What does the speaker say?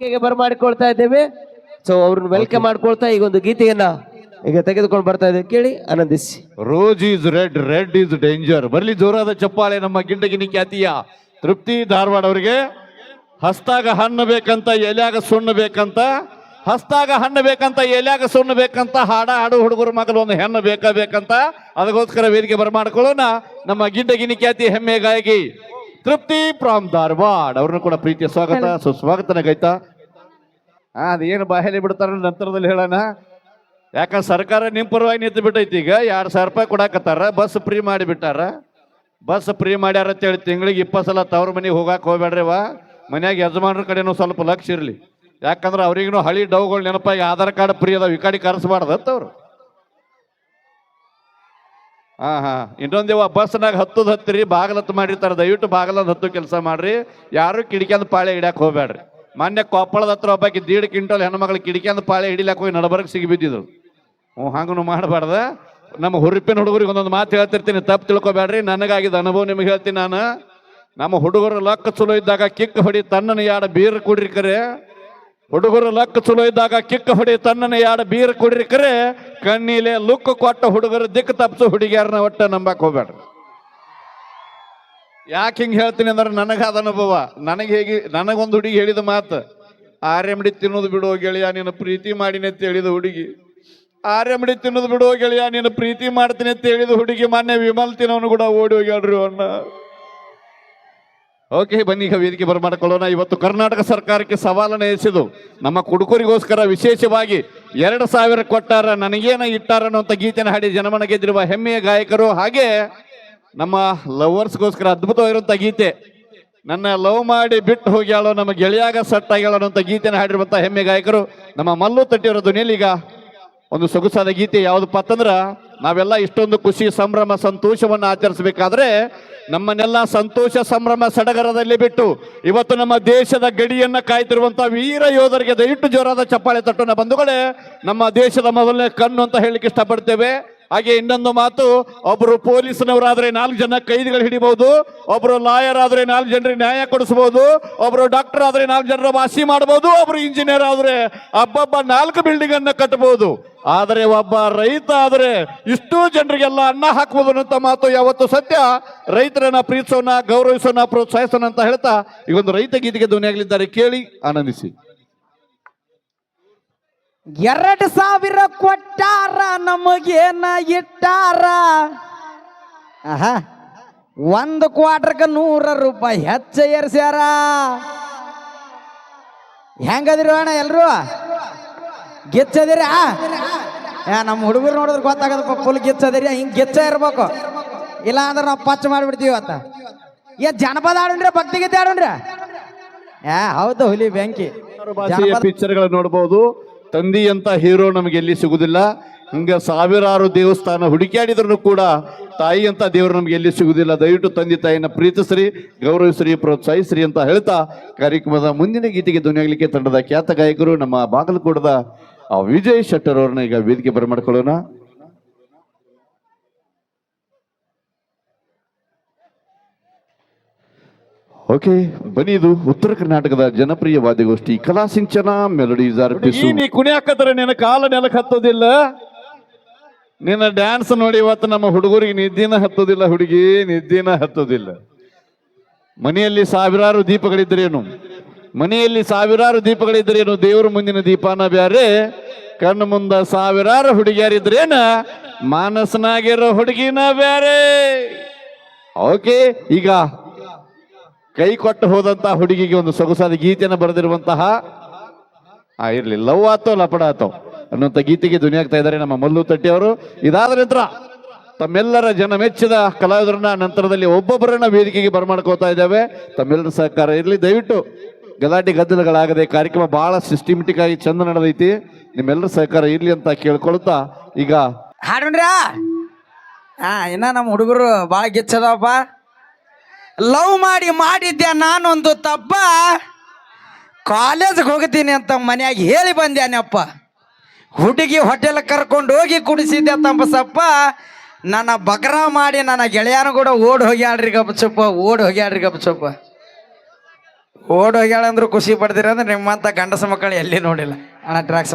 ಬರಮಾಡಿಕೊಳ್ತಾ ಇದ್ದೇವೆ. ಸೊ ಅವ್ರನ್ನ ವೆಲ್ಕಮ್ ಮಾಡ್ಕೊಳ್ತಾ ಈಗ ಒಂದು ಗೀತೆಯನ್ನ ಈಗ ತೆಗೆದುಕೊಂಡು ಬರ್ತಾ ಇದ್ದೇವೆ. ಕೇಳಿ ಆನಂದಿಸಿ. Rose is red red is danger ಬರ್ಲಿ ಜೋರಾದ ಚಪ್ಪಾಳೆ ನಮ್ಮ ಗಿಂಡಗಿನಿ ಖ್ಯಾತಿಯ. ತೃಪ್ತಿ ಧಾರವಾಡ ಅವರಿಗೆ. ಹಸ್ತಾಗ ಹಣ್ಣು ಬೇಕಂತ ಎಲ್ಯಾಗ ಸುಣ್ಣ ಬೇಕಂತ. ಹಸ್ತಾಗ ಹಣ್ಣು ಬೇಕಂತ ಎಲ್ಯಾಗ ಸುಣ್ಣ ಬೇಕಂತ. ಹಾಡ ಹಾಡು ಹುಡುಗರು ಮಗಲು ಒಂದು ಹೆಣ್ಣು ಬೇಕಾ ಬೇಕಂತ. ಅದಕ್ಕೋಸ್ಕರ ವೇದಿಕೆ ಬರಮಾಡ್ಕೊಳ್ಳೋಣ. ನಮ್ಮ ಗಿಂಡಗಿನಿ ಖ್ಯಾತಿ ಹೆಮ್ಮೆ ಗಾಯಕಿ. ತೃಪ್ತಿ ಫ್ರಾಮ್ ಧಾರವಾಡ ಅವ್ರನ್ನು ಕೂಡ ಪ್ರೀತಿಯ ಸ್ವಾಗತ ಸುಸ್ವಾಗತನ ಗೈತಾ. ಹಾ ಅದೇನು ಬಾಯಲ್ಲಿ ಬಿಡ್ತಾರ ನಂತರದಲ್ಲಿ ಹೇಳೋಣ. ಯಾಕಂದ್ರೆ ಸರ್ಕಾರ ನಿಮ್ಮ ಪರವಾಗಿ ನಿಂತು ಬಿಟ್ಟೈತಿ ಈಗ. ಎರಡು ಸಾವಿರ ರೂಪಾಯಿ ಕೊಡಾಕತ್ತಾರ. ಬಸ್ ಫ್ರೀ ಮಾಡಿಬಿಟ್ಟಾರ. ಬಸ್ ಫ್ರೀ ಮಾಡ್ಯಾರ ಅಂತೇಳಿ ತಿಂಗಳಿಗೆ ಇಪ್ಪತ್ತು ಸಲ ತವ್ರ ಮನೆಗೆ ಹೋಗಕ್ಕೆ ಹೋಗ್ಬೇಡ್ರಿ ವಾ ಮನ್ಯಾಗ ಯಜಮಾನ್ರ ಕಡೆನೂ ಸ್ವಲ್ಪ ಲಕ್ಷ ಇರಲಿ. ಯಾಕಂದ್ರೆ ಅವ್ರಿಗೂ ಹಳಿ ಡೌಗಳು ನೆನಪಾಗಿ ಆಧಾರ್ ಕಾರ್ಡ್ ಫ್ರೀ ಅದಾವ. ಈ ಕಡೆ ಕರೆಸಬಾರ್ದತ್ತ ಅವ್ರು. ಹಾ ಹಾ. ಇನ್ನೊಂದೇವ ಬಸ್ನಾಗ ಹತ್ತದ ಹತ್ತಿರಿ ಬಾಗಲತ್ತು ಮಾಡಿರ್ತಾರೆ. ದಯವಿಟ್ಟು ಬಾಗಲದ ಹತ್ತು ಕೆಲಸ ಮಾಡ್ರಿ. ಯಾರು ಕಿಡಿಕ್ಯಾಂದ ಪಾಳೆ ಹಿಡಿಯಕ್ಕೆ ಹೋಗ್ಬೇಡ್ರಿ ಮೊನ್ನೆ ಕೊಪ್ಪಳದ ಹತ್ರ ಒಬ್ಬಾಕಿ ದೀಡ್ ಕ್ವಿಂಟಲ್ ಹೆಣ್ಮಗಳು ಕಿಡಿಕ್ಯಾಂದ ಪಾಳೆ ಹಿಡಿಲಾಕ ಹೋಗಿ ನಡಬರ್ಗೆ ಸಿಗಿ ಬಿದ್ದಿದ್ರು ಹ್ಞೂ, ಹಂಗೂ ಮಾಡಬಾರ್ದ. ನಮ್ಮ ಹುರುಪಿನ ಹುಡುಗರಿಗೆ ಒಂದೊಂದು ಮಾತು ಹೇಳ್ತಿರ್ತೀನಿ. ತಪ್ಪು ತಿಳ್ಕೊಬೇಡ್ರಿ ನನಗಾಗಿದ್ದ ಅನುಭವ ನಿಮಗೆ ಹೇಳ್ತೀನಿ ನಾನು. ನಮ್ಮ ಹುಡುಗರು ಲಕ್ಕ ಚಲೋ ಇದ್ದಾಗ ಕಿಕ್ ಹೊಡಿ ತನ್ನನ ಯಾಡ ಬೀರ್ ಕುಡ್ರಿ ಕರೆ. ಹುಡುಗರು ಲಕ್ಕ ಚಲೋ ಇದ್ದಾಗ ಕಿಕ್ಕ ಹೊಡಿ ತನ್ನನ ಯಾಡ ಬೀರ್ ಕುಡ್ರಿ ಕರೆ, ಕಣ್ಣಿಲೆ ಲುಕ್ ಕೊಟ್ಟ ಹುಡುಗರು ದಿಕ್ಕು ತಪ್ಸು ಹುಡುಗಿಯರನ್ನ ಒಟ್ಟ ನಂಬಕ್ ಹೋಗ್ಬೇಡ್ರಿ. ಯಾಕೆ ಹಿಂಗೆ ಹೇಳ್ತೀನಿ ಅಂದ್ರೆ ನನಗಾದ ಅನುಭವ. ನನಗೆ ಹೇಗೆ, ನನಗೊಂದು ಹುಡುಗಿ ಹೇಳಿದ ಮಾತು ಆರ್ಯಮಡಿ ತಿನ್ನೋದು ಬಿಡೋ ಗೆಳೆಯ ನೀನು ಪ್ರೀತಿ ಮಾಡಿನಿ ಅಂತ ಹೇಳಿದ ಹುಡುಗಿ. ಆರ್ಯಮಡಿ ತಿನ್ನೋದು ಬಿಡೋ ಗೆಳೆಯ ನೀನು ಪ್ರೀತಿ ಮಾಡ್ತೀನಿ ಅಂತ ಹೇಳಿದ ಹುಡುಗಿ, ಮೊನ್ನೆ ವಿಮಲ್ ತಿನ್ನೋನು ಕೂಡ ಓಡಿ ಹೋಗ್ಯಾಡ್ರಿ ಅಣ್ಣ ಓಕೆ, ಬನ್ನಿ ಈಗ ವೇದಿಕೆ ಬರಮಾಡಿಕೊಳ್ಳೋಣ. ಇವತ್ತು ಕರ್ನಾಟಕ ಸರ್ಕಾರಕ್ಕೆ ಸವಾಲನ್ನು ಎಸೆದು ನಮ್ಮ ಕುಡುಕರಿಗೋಸ್ಕರ ವಿಶೇಷವಾಗಿ ಎರಡು ಸಾವಿರ ಕೊಟ್ಟಾರ ನನಗೇನ ಇಟ್ಟಾರ ಅನ್ನುವಂಥ ಗೀತೆನ ಹಾಡಿ ಜನಮನ ಗೆದ್ದಿರುವ ಹೆಮ್ಮೆಯ ಗಾಯಕರು ಹಾಗೆ ನಮ್ಮ ಲವರ್ಸ್ಗೋಸ್ಕರ ಅದ್ಭುತವಾಗಿರುವಂಥ ಗೀತೆ, ನನ್ನ ಲವ್ ಮಾಡಿ ಬಿಟ್ಟು ಹೋಗ್ಯಾಳೋ ನಮ್ಮ ಗೆಳೆಯಾಗ ಸಟ್ಟಾಗ್ಯಾಳೋ ಅನ್ನೋಂಥ ಗೀತೆನ ಹಾಡಿರುವಂಥ ಹೆಮ್ಮೆ ಗಾಯಕರು ನಮ್ಮ ಮಲ್ಲು ತಟ್ಟಿಯವರ ಧ್ವನಿಯಲ್ಲಿ ಈಗ ಒಂದು ಸೊಗಸಾದ ಗೀತೆ ಯಾವುದಪ್ಪ ಅಂತಂದ್ರ, ನಾವೆಲ್ಲ ಇಷ್ಟೊಂದು ಖುಷಿ, ಸಂಭ್ರಮ, ಸಂತೋಷವನ್ನು ಆಚರಿಸಬೇಕಾದ್ರೆ ನಮ್ಮನ್ನೆಲ್ಲ ಸಂತೋಷ, ಸಂಭ್ರಮ ಸಡಗರದಲ್ಲಿ ಬಿಟ್ಟು ಇವತ್ತು ನಮ್ಮ ದೇಶದ ಗಡಿಯನ್ನ ಕಾಯ್ತಿರುವಂತ ವೀರ ಯೋಧರಿಗೆ ದಯವಿಟ್ಟು ಜೋರಾದ ಚಪ್ಪಾಳೆ ತಟ್ಟೋಣ. ಬಂಧುಗಳೇ, ನಮ್ಮ ದೇಶದ ಮೊದಲನೇ ಕಣ್ಣು ಅಂತ ಹೇಳಲಿಕ್ಕೆ ಇಷ್ಟಪಡ್ತೇವೆ. ಹಾಗೆ ಇನ್ನೊಂದು ಮಾತು ಒಬ್ಬರು ಪೊಲೀಸ್ನವರಾದ್ರೆ ನಾಲ್ಕು ಜನ ಕೈದಿಗಳು ಹಿಡಿಬಹುದು ಒಬ್ಬರು ಲಾಯರ್ ಆದ್ರೆ ನಾಲ್ಕು ಜನರಿಗೆ ನ್ಯಾಯ ಕೊಡಿಸಬಹುದು, ಒಬ್ರು ಡಾಕ್ಟರ್ ಆದ್ರೆ ನಾಲ್ಕು ಜನರ ವಾಸಿ ಮಾಡಬಹುದು, ಒಬ್ರು ಇಂಜಿನಿಯರ್ ಆದ್ರೆ ಹಬ್ಬಬ್ಬ ನಾಲ್ಕು ಬಿಲ್ಡಿಂಗ್ ಅನ್ನ ಕಟ್ಟಬಹುದು ಆದರೆ ಒಬ್ಬ ರೈತ ಆದರೆ ಇಷ್ಟು ಜನರಿಗೆಲ್ಲ ಅನ್ನ ಹಾಕುವುದು ಅಂತ ಮಾತು ಯಾವತ್ತು ಸತ್ಯ? ರೈತರನ್ನ ಪ್ರೀತಿಸೋಣ, ಗೌರವಿಸೋಣ, ಪ್ರೋತ್ಸಾಹಿಸೋಣ ಅಂತ ಹೇಳ್ತಾ ಈ ಒಂದು ರೈತ ಗೀತೆಗೆ ಧ್ವನಿಯಾಗಲಿದ್ದಾರೆ ಕೇಳಿ, ಆನಂದಿಸಿ. ಎರಡು ಸಾವಿರ ಕೊಟ್ಟಾರ, ನಮಗೇನ ಇಟ್ಟಾರ? ಒಂದು ಕ್ವಾರ್ಟರ್ಗೆ ನೂರ ರೂಪಾಯಿ ಹೆಚ್ಚ ಏರ್ಸ್ಯಾರ? ಹೆಂಗದಿರಿ ಅಣ್ಣ ಎಲ್ರು? ಗೆಚ್ಚದಿರಾ? ಯಾ ನಮ್ಮ ಹುಡುಗರು ನೋಡಿದ್ರೆ ಗೊತ್ತಾಗದಪ್ಪ ಫುಲ್ ಗಿಚ್ಚದಿರಿ ಹಿಂಗ್ ಗಿಚ್ಚ ಇರ್ಬೇಕು. ಇಲ್ಲ ಅಂದ್ರೆ ನಾವು ಪಚ್ಚ ಮಾಡಿಬಿಡ್ತೀವಿ ಇವತ್ತ. ಏ ಜನಪದ ಆಡೋಣ್ರಿ ಭಕ್ತಿ ಗೀತೆ ಆಡೋಣ್ರಿ ಯಾ ಹೌದು ಹುಲಿ ಬೆಂಕಿ. ಪಿಕ್ಚರ್ಗಳು ನೋಡಬಹುದು ತಂದಿ ಅಂತ ಹೀರೋ ನಮಗೆ ಎಲ್ಲಿ ಸಿಗುದಿಲ್ಲ. ಹಿಂಗ ಸಾವಿರಾರು ದೇವಸ್ಥಾನ ಹುಡುಕಾಡಿದ್ರು ಕೂಡ ತಾಯಿ ಅಂತ ದೇವರು ನಮ್ಗೆ ಎಲ್ಲಿ ಸಿಗುದಿಲ್ಲ. ದಯವಿಟ್ಟು ತಂದೆ ತಾಯಿನ ಪ್ರೀತಿಸ್ರಿ ಗೌರವಿಸ್ರಿ ಪ್ರೋತ್ಸಾಹಿಸ್ರಿ ಅಂತ ಹೇಳ್ತಾ ಕಾರ್ಯಕ್ರಮದ ಮುಂದಿನ ಗೀತೆಗೆ ಧ್ವನಿಯಾಗಲಿಕ್ಕೆ ತಂಡದ ಖ್ಯಾತ ಗಾಯಕರು ನಮ್ಮ ಬಾಗಲಕೋಟದ ಆ ವಿಜಯ್ ಶೆಟ್ಟರ್ ಅವ್ರನ್ನ ಈಗ ವೇದಿಕೆ ಬರಮಾಡ್ಕೊಳ್ಳೋಣ ಓಕೆ ಬನ್ನಿ ಇದು ಉತ್ತರ ಕರ್ನಾಟಕದ ಜನಪ್ರಿಯ ವಾದ್ಯಗೋಷ್ಠಿ ಕಲಾ ಸಿಂಚನ ಮೆಲೋಡೀಸ್ ಅರ್ಪಿಸು ನೀ ಕುಣಿಯಾಕತ್ರ ನಿನ್ನ ಕಾಲ ನೆಲಕ್ಕೆ ಹತ್ತೋದಿಲ್ಲ. ನಿನ್ನ ಡ್ಯಾನ್ಸ್ ನೋಡಿ ಇವತ್ತು ನಮ್ಮ ಹುಡುಗರಿಗೆ ನಿದ್ದಿನ ಹತ್ತೋದಿಲ್ಲ ಹುಡುಗಿ ನಿದ್ದಿನ ಹತ್ತೋದಿಲ್ಲ. ಮನೆಯಲ್ಲಿ ಸಾವಿರಾರು ದೀಪಗಳಿದ್ದರೇನು ಮನೆಯಲ್ಲಿ ಸಾವಿರಾರು ದೀಪಗಳಿದ್ದರೇನು ದೇವರ ಮುಂದಿನ ದೀಪಾನ ಬ್ಯಾರೆ, ಕಣ್ಣು ಮುಂದ ಸಾವಿರಾರು ಹುಡುಗಿಯರಿದ್ರೇನ ಮಾನಸನಾಗಿರೋ ಹುಡುಗಿನ ಬ್ಯಾರೆ. ಓಕೆ, ಈಗ ಕೈ ಕೊಟ್ಟು ಹೋದಂತಹ ಹುಡುಗಿಗೆ ಒಂದು ಸೊಗಸಾದ ಗೀತೆಯನ್ನು ಬರೆದಿರುವಂತಹ, ಆ, ಇರ್ಲಿ, ಲವ್ ಆತೋ, ಲಪಡ ಆತೋ ಅನ್ನುವಂಥ ಗೀತೆಗೆ ದುನಿಯಾಗ್ತಾ ಇದ್ದಾರೆ ನಮ್ಮ ಮಲ್ಲು ತಟ್ಟಿ ಅವರು ಇದಾದ ನಂತರ ತಮ್ಮೆಲ್ಲರ ಜನ ಮೆಚ್ಚಿದ ಕಲಾವಿದರನ್ನ ನಂತರದಲ್ಲಿ ಒಬ್ಬೊಬ್ಬರನ್ನ ವೇದಿಕೆಗೆ ಬರಮಾಡ್ಕೋತಾ ಇದ್ದೇವೆ. ತಮ್ಮೆಲ್ಲರ ಸಹಕಾರ ಇರಲಿ, ದಯವಿಟ್ಟು ಗಲಾಟೆ ಗದ್ದಲಗಳಾಗದೆ ಕಾರ್ಯಕ್ರಮ ಬಹಳ ಸಿಸ್ಟಮೆಟಿಕ್ ಆಗಿ ಚಂದ ನಡೆದೈತಿ. ನಿಮ್ಮೆಲ್ಲರ ಸಹಕಾರ ಇರ್ಲಿ ಅಂತ ಕೇಳ್ಕೊಳ್ತಾ ಈಗ ಹಾಡೋಣ್ರಿ ಹಾ ಇನ್ನ ನಮ್ಮ ಹುಡುಗರು ಭಾಳ ಗೆಚ್ಚದಪ್ಪ. ಲವ್ ಮಾಡಿ ಮಾಡಿದ್ದೆ ನಾನೊಂದು ತಪ್ಪ. ಕಾಲೇಜ್ಗೆ ಹೋಗ್ತೀನಿ ಅಂತ ಮನ್ಯಾಗ ಹೇಳಿ ಬಂದ್ಯಾನಪ್ಪ. ಹುಡುಗಿ ಹೋಟೆಲ್ ಕರ್ಕೊಂಡು ಹೋಗಿ ಕುಡಿಸಿದ್ದೆ ತಂಬಸಪ್ಪ ನನ್ನ ಬಕರ ಮಾಡಿ ನನ್ನ ಗೆಳೆಯನ ಕೂಡ ಓಡ್ ಹೋಗ್ಯಾಡ್ರಿ ಗಪ್ಚಪ್ಪ, ಓಡ್ ಹೋಗ್ಯಾಡ್ರಿ ಗಪ್ಪ ಓಡ್ ಹೋಗ್ಯಾಳ ಅಂದ್ರು ಖುಷಿ ಪಡ್ತೀರ ಅಂದ್ರೆ ನಿಮ್ಮಂತ ಗಂಡಸ ಮಕ್ಕಳು ಎಲ್ಲಿ ನೋಡಿಲ್ಲ. ಅಣ್ಣ ಟ್ರ್ಯಾಕ್ಸ್